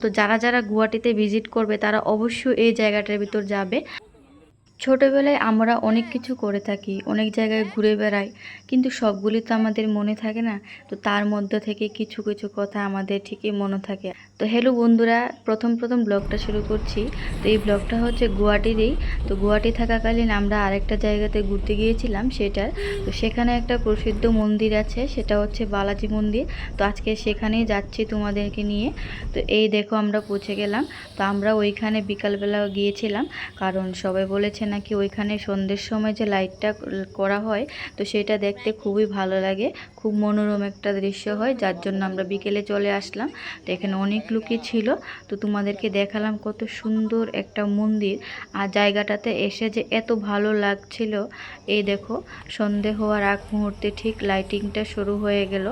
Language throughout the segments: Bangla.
তো যারা যারা গুয়াহাটিতে ভিজিট করবে তারা অবশ্যই এই জায়গাটার ভিতর যাবে। ছোটোবেলায় আমরা অনেক কিছু করে থাকি, অনেক জায়গায় ঘুরে বেড়াই, কিন্তু সবগুলি তো আমাদের মনে থাকে না, তো তার মধ্যে থেকে কিছু কিছু কথা আমাদের ঠিকই মনে থাকে। তো হ্যালো বন্ধুরা, প্রথম প্রথম ব্লগটা শুরু করছি। তো এই ব্লগটা হচ্ছে গুয়াহাটিরই। তো গুয়াহাটি থাকাকালীন আমরা আরেকটা জায়গাতে ঘুরতে গিয়েছিলাম সেটার। তো সেখানে একটা প্রসিদ্ধ মন্দির আছে, সেটা হচ্ছে বালাজি মন্দির। তো আজকে সেখানেই যাচ্ছি তোমাদেরকে নিয়ে। তো এই দেখো আমরা পৌঁছে গেলাম। তো আমরা ওইখানে বিকালবেলা গিয়েছিলাম, কারণ সবাই বলেছে নাকি ওইখানে সন্ধ্যের সময় যে লাইটটা করা হয়, তো সেটা দেখতে খুবই ভালো লাগে। খুব মনোরম একটা দৃশ্য হয়, যার জন্য আমরা বিকেলে চলে আসলাম। তো এখানে অনেক লোকই ছিল। তো তোমাদেরকে দেখালাম কত সুন্দর একটা মন্দির। আর জায়গাটাতে এসে যে এত ভালো লাগছিল, এই দেখো, সন্ধে হওয়ার আগ মুহূর্তে ঠিক লাইটিংটা শুরু হয়ে গেল।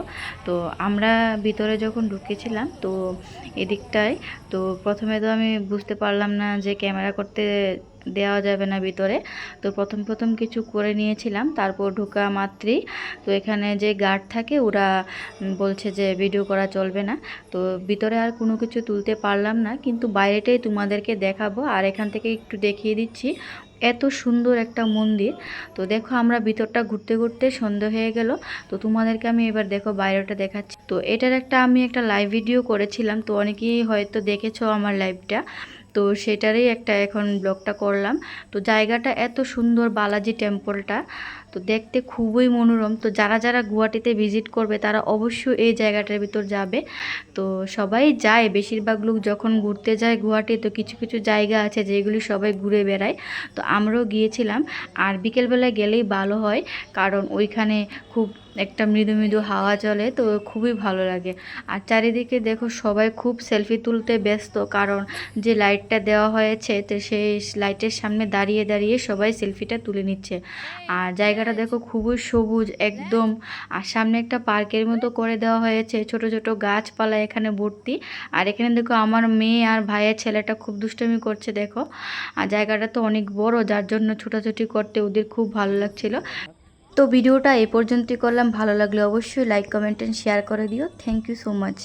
তো আমরা ভিতরে যখন ঢুকেছিলাম, তো এদিকটায়, তো প্রথমে তো আমি বুঝতে পারলাম না যে ক্যামেরা করতে দেওয়া যাবে না ভিতরে। তো প্রথম প্রথম কিছু করে নিয়েছিলাম, তারপর ঢোকা মাত্রই। তো এখানে যে গার্ড থাকে, ওরা বলছে যে ভিডিও করা চলবে না। তো ভিতরে আর কোনো কিছু তুলতে পারলাম না, কিন্তু বাইরেটাই তোমাদেরকে দেখাবো। আর এখান থেকে একটু দেখিয়ে দিচ্ছি, এত সুন্দর একটা মন্দির। তো দেখো, আমরা ভিতরটা ঘুরতে ঘুরতে সন্ধে হয়ে গেল। তো তোমাদেরকে আমি এবার দেখো বাইরেটা দেখাচ্ছি। তো এটার একটা আমি একটা লাইভ ভিডিও করেছিলাম, তো অনেকেই হয়তো দেখেছ আমার লাইভটা তো সেটারই একটা এখন ব্লগটা করলাম। তো জায়গাটা এত সুন্দর বালাজি টেম্পলটা। তো দেখতে খুবই মনোরম। তো যারা যারা গুয়াহাটিতে ভিজিট করবে, তারা অবশ্যই এই জায়গাটার ভিতর যাবে। তো সবাই যায়, বেশিরভাগ লোক যখন ঘুরতে যায় গুয়াহাটি, তো কিছু কিছু জায়গা আছে যেগুলি সবাই ঘুরে বেড়ায়। তো আমরাও গিয়েছিলাম। আর বিকেলবেলায় গেলেই ভালো হয়, কারণ ওইখানে খুব একটা মৃদু মৃদু হাওয়া চলে, তো খুবই ভালো লাগে। আর চারিদিকে দেখো সবাই খুব সেলফি তুলতে ব্যস্ত, কারণ যে লাইটটা দেওয়া হয়েছে, তো সেই লাইটের সামনে দাঁড়িয়ে দাঁড়িয়ে সবাই সেলফিটা তুলে নিচ্ছে। আর জায়গাটা দেখো খুবই সবুজ একদম। আর সামনে একটা পার্কের মতো করে দেওয়া হয়েছে, ছোট ছোট গাছপালা এখানে ভর্তি। আর এখানে দেখো আমার মেয়ে আর ভাইয়ের ছেলেটা খুব দুষ্টুমি করছে দেখো। আর জায়গাটা তো অনেক বড়, যার জন্য ছোটাছুটি করতে ওদের খুব ভালো লাগছিল। তো ভিডিওটা এ পর্যন্তই করলাম। ভালো লাগলে অবশ্যই লাইক কমেন্ট এন্ড শেয়ার করে দিও। Thank you so much